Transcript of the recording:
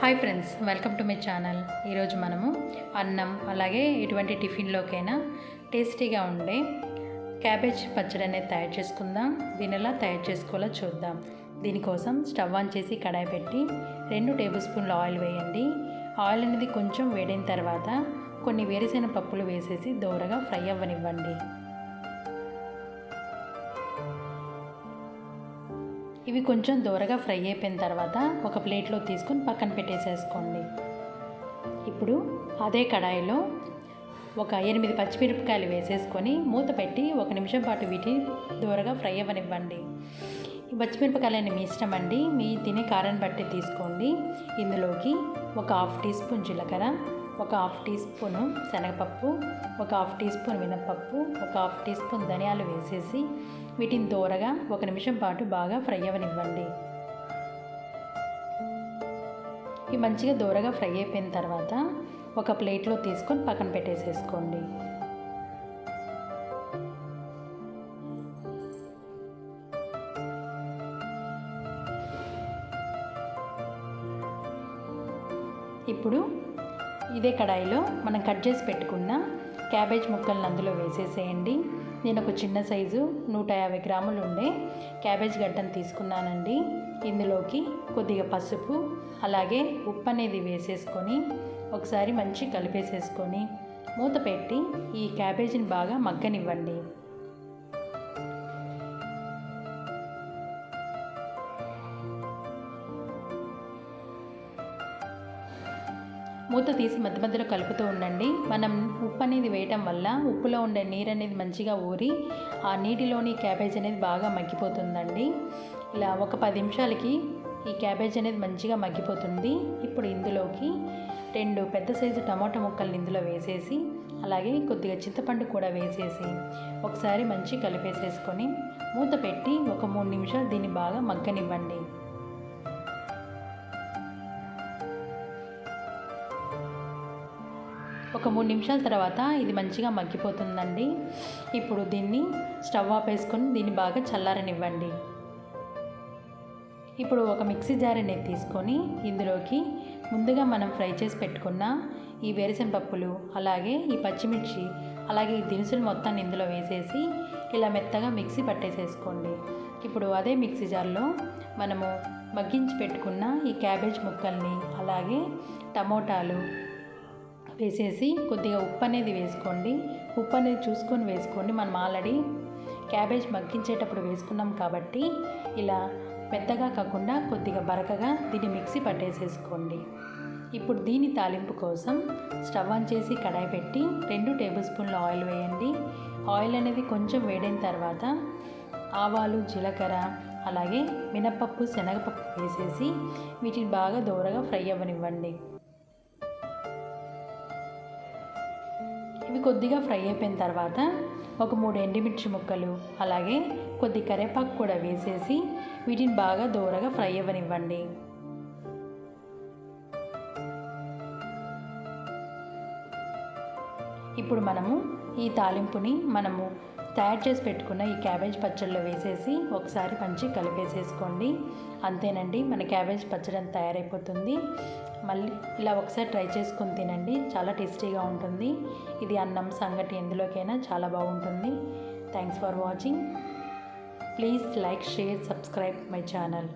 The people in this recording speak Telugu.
Hi friends welcome to my channel. ఈరోజు మనము అన్నం అలాగే ఎటువంటి టిఫిన్లోకైనా టేస్టీగా ఉండే క్యాబేజ్ పచ్చడి అనేది తయారు చేసుకుందాం. దీని ఎలా తయారు చేసుకోవాలో చూద్దాం. దీనికోసం స్టవ్ ఆన్ చేసి కడాయి పెట్టి రెండు టేబుల్ స్పూన్ల ఆయిల్ వేయండి. ఆయిల్ అనేది కొంచెం వేడిన తర్వాత కొన్ని వేరుశెనగ పప్పులు వేసేసి దోరగా ఫ్రై అవ్వనివ్వండి. ఇవి కొంచెం దూరగా ఫ్రై అయిపోయిన తర్వాత ఒక ప్లేట్లో తీసుకొని పక్కన పెట్టేసేసుకోండి. ఇప్పుడు అదే కడాయిలో ఒక ఎనిమిది పచ్చిమిరపకాయలు వేసేసుకొని మూత పెట్టి ఒక నిమిషం పాటు వీటిని దూరగా ఫ్రై అవ్వనివ్వండి. ఈ పచ్చిమిరపకాయలని మీ ఇష్టం అండి మీ తినే కారాన్ని బట్టి తీసుకోండి. ఇందులోకి ఒక హాఫ్ టీ స్పూన్ జీలకర్ర ఒక హాఫ్ టీ స్పూన్ శనగపప్పు ఒక హాఫ్ టీ స్పూన్ మినపప్పు ఒక హాఫ్ టీ స్పూన్ ధనియాలు వేసేసి వీటిని దూరగా ఒక నిమిషం పాటు బాగా ఫ్రై అవ్వనివ్వండి. ఇవి మంచిగా దూరగా ఫ్రై అయిపోయిన తర్వాత ఒక ప్లేట్లో తీసుకొని పక్కన పెట్టేసేసుకోండి. ఇప్పుడు ఇదే కడాయిలో మనం కట్ చేసి పెట్టుకున్న క్యాబేజ్ ముక్కలను అందులో వేసేసేయండి. నేను ఒక చిన్న సైజు నూట యాభై గ్రాములు ఉండే క్యాబేజ్ గడ్డను తీసుకున్నానండి. ఇందులోకి కొద్దిగా పసుపు అలాగే ఉప్పు అనేది వేసేసుకొని ఒకసారి మంచి కలిపేసేసుకొని మూత పెట్టి ఈ క్యాబేజీని బాగా మగ్గనివ్వండి. మూత తీసి మధ్య మధ్యలో కలుపుతూ ఉండండి. మనం ఉప్పు అనేది వేయటం వల్ల ఉప్పులో ఉండే నీరు అనేది మంచిగా ఊరి ఆ నీటిలోని క్యాబేజ్ అనేది బాగా మగ్గిపోతుందండి. ఇలా ఒక పది నిమిషాలకి ఈ క్యాబేజ్ అనేది మంచిగా మగ్గిపోతుంది. ఇప్పుడు ఇందులోకి రెండు పెద్ద సైజు టమాటా ముక్కల్ని ఇందులో వేసేసి అలాగే కొద్దిగా చింతపండు కూడా వేసేసి ఒకసారి మంచి కలిపేసేసుకొని మూత పెట్టి ఒక మూడు నిమిషాలు దీన్ని బాగా మగ్గనివ్వండి. ఒక మూడు నిమిషాల తర్వాత ఇది మంచిగా మగ్గిపోతుందండి. ఇప్పుడు దీన్ని స్టవ్ ఆపేసుకొని దీన్ని బాగా చల్లారనివ్వండి. ఇప్పుడు ఒక మిక్సీ జార్ అనేది తీసుకొని ఇందులోకి ముందుగా మనం ఫ్రై చేసి పెట్టుకున్న ఈ వేరుశెనగ పప్పులు అలాగే ఈ పచ్చిమిర్చి అలాగే ఈ దినుసులు మొత్తాన్ని ఇందులో వేసేసి ఇలా మెత్తగా మిక్సీ పట్టేసేసుకోండి. ఇప్పుడు అదే మిక్సీ జార్లో మనము మగ్గించి పెట్టుకున్న ఈ క్యాబేజ్ ముక్కల్ని అలాగే టమోటాలు వేసేసి కొద్దిగా ఉప్పు అనేది వేసుకోండి. ఉప్పు అనేది చూసుకొని వేసుకోండి. మనం ఆల్రెడీ క్యాబేజ్ మగ్గించేటప్పుడు వేసుకున్నాం కాబట్టి ఇలా పెద్దగా కాకుండా కొద్దిగా బరకగా దీన్ని మిక్సీ పట్టేసేసుకోండి. ఇప్పుడు దీని తాలింపు కోసం స్టవ్ ఆన్ చేసి కడాయి పెట్టి రెండు టేబుల్ స్పూన్ల ఆయిల్ వేయండి. ఆయిల్ అనేది కొంచెం వేడైన తర్వాత ఆవాలు జీలకర్ర అలాగే మినపప్పు శనగపప్పు వేసేసి వీటిని బాగా దోరగా ఫ్రై అవ్వనివ్వండి. కొద్దిగా ఫ్రై అయిపోయిన తర్వాత ఒక మూడు ఎండుమిర్చి ముక్కలు అలాగే కొద్ది కరివేపాకు కూడా వేసేసి వీటిని బాగా దూరగా ఫ్రై అవ్వనివ్వండి. ఇప్పుడు మనము ఈ తాలింపుని మనము తయారు చేసి పెట్టుకున్న ఈ క్యాబేజ్ పచ్చడిలో వేసేసి ఒకసారి మంచి కలిపేసేసుకోండి. అంతేనండి మన క్యాబేజ్ పచ్చడి అంత తయారైపోతుంది. మళ్ళీ ఇలా ఒకసారి ట్రై చేసుకుని తినండి చాలా టేస్టీగా ఉంటుంది. ఇది అన్నం సంగటి ఎందులోకైనా చాలా బాగుంటుంది. Thanks for watching please like share subscribe my channel